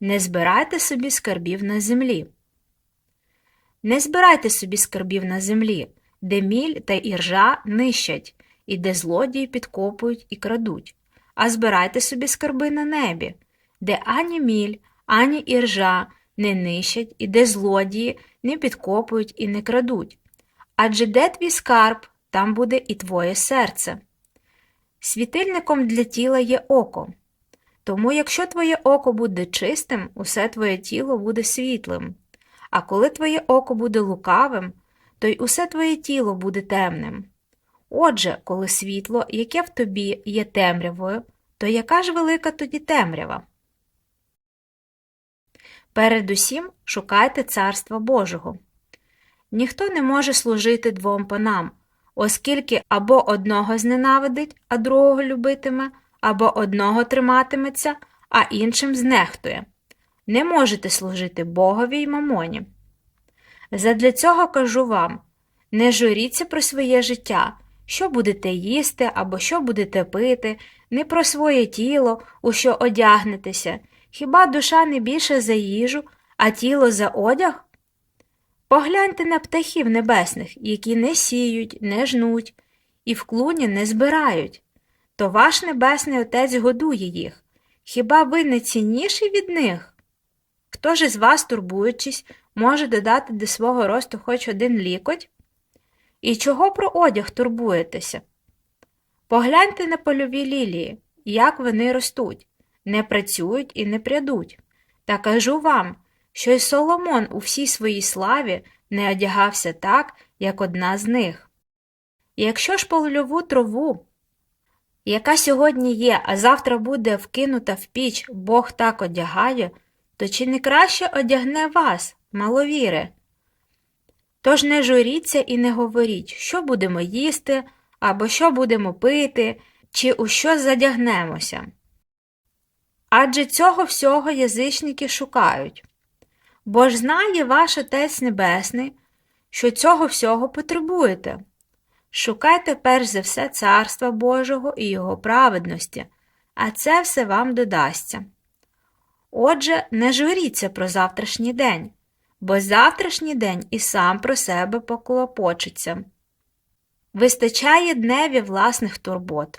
Не збирайте собі скарбів на землі. Не збирайте собі скарбів на землі, де міль та іржа нищать, і де злодії підкопують і крадуть, а збирайте собі скарби на небі, де ані міль, ані іржа не нищать, і де злодії не підкопують і не крадуть. Адже де твій скарб, там буде і твоє серце. Світильником для тіла є око. Тому, якщо твоє око буде чистим, усе твоє тіло буде світлим. А коли твоє око буде лукавим, то й усе твоє тіло буде темним. Отже, коли світло, яке в тобі є темрявою, то яка ж велика тоді темрява? Передусім шукайте Царства Божого. Ніхто не може служити двом панам, оскільки або одного зненавидить, а другого любитиме, або одного триматиметься, а іншим знехтує. Не можете служити Богові й мамоні. Задля цього кажу вам не журіться про своє життя, що будете їсти або що будете пити, не про своє тіло, у що одягнетеся. Хіба душа не більше за їжу, а тіло за одяг? Погляньте на птахів небесних, які не сіють, не жнуть, і в клуні не збирають. То ваш небесний Отець годує їх. Хіба ви не цінніші від них? Хто ж із вас, турбуючись, може додати до свого росту хоч один лікоть? І чого про одяг турбуєтеся? Погляньте на польові лілії, як вони ростуть, не працюють і не прядуть. Та кажу вам, що й Соломон у всій своїй славі не одягався так, як одна з них. Якщо ж польову траву, яка сьогодні є, а завтра буде вкинута в піч, Бог так одягає, то чи не краще одягне вас, маловіри? Тож не журіться і не говоріть, що будемо їсти, або що будемо пити, чи у що задягнемося. Адже цього всього язичники шукають. Бо ж знає ваш Отець Небесний, що цього всього потребуєте. Шукайте перш за все Царства Божого і Його праведності, а це все вам додасться. Отже, не журіться про завтрашній день, бо завтрашній день і сам про себе поклопочеться. Вистачає дневі власних турбот.